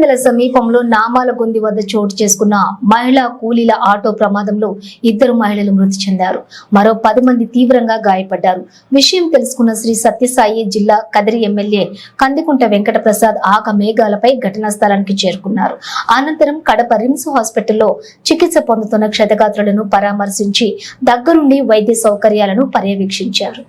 పులివెందుల సమీపంలో నామాలగొంది వద్ద చోటు చేసుకున్న మహిళా కూలీల ఆటో ప్రమాదంలో ఇద్దరు మహిళలు మృతి చెందారు. మరో పది మంది తీవ్రంగా గాయపడ్డారు. విషయం తెలుసుకున్న శ్రీ సత్యసాయి జిల్లా కదిరి ఎమ్మెల్యే కందికుంట వెంకట ప్రసాద్ ఆక మేఘాలపై ఘటనా స్థలానికి చేరుకున్నారు. అనంతరం కడప రిమ్స్ హాస్పిటల్లో చికిత్స పొందుతున్న క్షతగాత్రులను పరామర్శించి దగ్గరుండి వైద్య సౌకర్యాలను పర్యవేక్షించారు.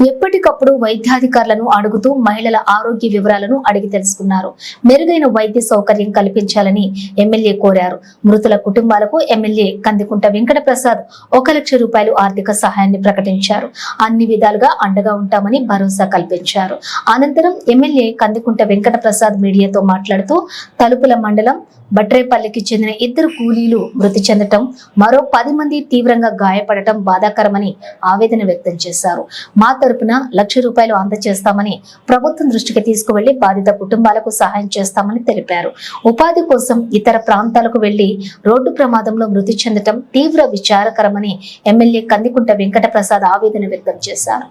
ఎప్పటికప్పుడు వైద్యాధికారులను అడుగుతూ మహిళల ఆరోగ్య వివరాలను అడిగి తెలుసుకున్నారు. మెరుగైన వైద్య సౌకర్యం కల్పించాలని ఎమ్మెల్యే కోరారు. మృతుల కుటుంబాలకు ఎమ్మెల్యే కందికుంట వెంకట ప్రసాద్ ఒక లక్ష రూపాయలు ఆర్థిక సహాయాన్ని ప్రకటించారు. అన్ని విధాలుగా అండగా ఉంటామని భరోసా కల్పించారు. అనంతరం ఎమ్మెల్యే కందికుంట వెంకట ప్రసాద్ మీడియాతో మాట్లాడుతూ తలుపుల మండలం బట్రేపల్లికి చెందిన ఇద్దరు కూలీలు మృతి చెందటం మరో పది మంది తీవ్రంగా గాయపడటం బాధాకరమని ఆవేదన వ్యక్తం చేశారు. మా తరపున లక్ష రూపాయలు అందజేస్తామని ప్రభుత్వం దృష్టికి తీసుకువెళ్ళి బాధిత కుటుంబాలకు సహాయం చేస్తామని తెలిపారు. ఉపాధి కోసం ఇతర ప్రాంతాలకు వెళ్ళి రోడ్డు ప్రమాదంలో మృతి చెందటం తీవ్ర విచారకరమని ఎమ్మెల్యే కందికుంట వెంకట ప్రసాద్ ఆవేదన వ్యక్తం చేశారు.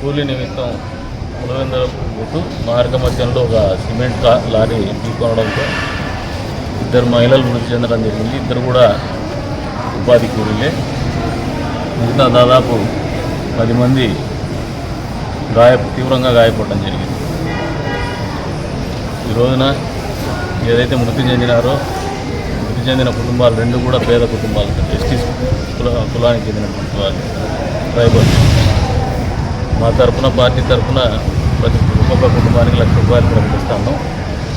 కూలీ నిమిత్తం పులివెందుల మార్గ మధ్యంలో ఒక సిమెంట్ లారీ ఢీకొనడంతో ఇద్దరు మహిళలు మృతి చెందడం జరిగింది. ఇద్దరు కూడా ఉపాధి కూలీలే. మిగతా దాదాపు పది మంది గాయ తీవ్రంగా గాయపడడం జరిగింది. ఈ రోజున ఏదైతే మృతి చెందినారో మృతి చెందిన కుటుంబాలు రెండు కూడా పేద కుటుంబాలు. ఎస్టీ కుల కులానికి చెందినటువంటి వాళ్ళు. ట్రైబల్. మా తరఫున పార్టీ తరఫున ప్రతి ఒక్కొక్క కుటుంబానికి లక్ష రూపాయలు ప్రకటిస్తాము.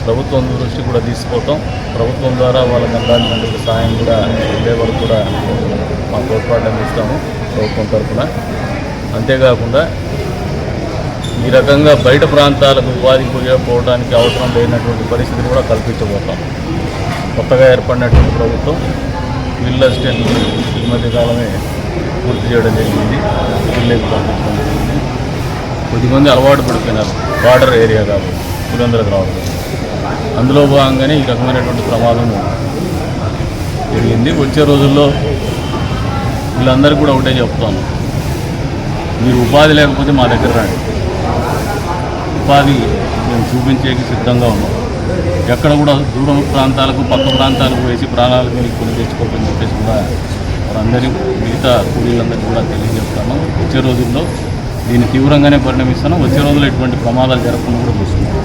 ప్రభుత్వం దృష్టి కూడా తీసుకోవటం. ప్రభుత్వం ద్వారా వాళ్ళకి అందాల్సినటువంటి సాయం కూడా లేబర్ కూడా మా తోడ్పాటు అందిస్తాము ప్రభుత్వం తరఫున అంతేకాకుండా ఈ రకంగా బయట ప్రాంతాలకు ఉపాధి పోవడానికి అవసరం లేనటువంటి పరిస్థితిని కూడా కల్పించబోతాం. కొత్తగా ఏర్పడినటువంటి ప్రభుత్వం ఇల్లు అసిస్టెంట్ ఈ మధ్యకాలమే పూర్తి చేయడం జరిగింది. విల్లేజ్ పంపించడం జరిగింది. కొద్దిమంది అలవాటు పడిపోయినారు. బార్డర్ ఏరియా కాబట్టి పులివెందులకు రావడం అందులో భాగంగానే ఈ రకమైనటువంటి ప్రమాదం జరిగింది. వచ్చే రోజుల్లో వీళ్ళందరికీ కూడా ఒకటే చెప్తాను. మీరు ఉపాధి లేకపోతే మా దగ్గర రండి. ఉపాధి మేము చూపించేకి సిద్ధంగా ఉన్నాం. ఎక్కడ కూడా దూరం ప్రాంతాలకు పక్క ప్రాంతాలకు వేసి ప్రాణాలకు మీరు కొని తెచ్చుకోవద్దని చెప్పేసి కూడా వారందరి మిగతా కూలీలందరికీ కూడా తెలియజేస్తాను. వచ్చే రోజుల్లో దీన్ని తీవ్రంగానే పరిణమిస్తాను. వచ్చే రోజుల్లో ఎటువంటి ప్రమాదాలు జరగకుండా కూడా చూస్తున్నాం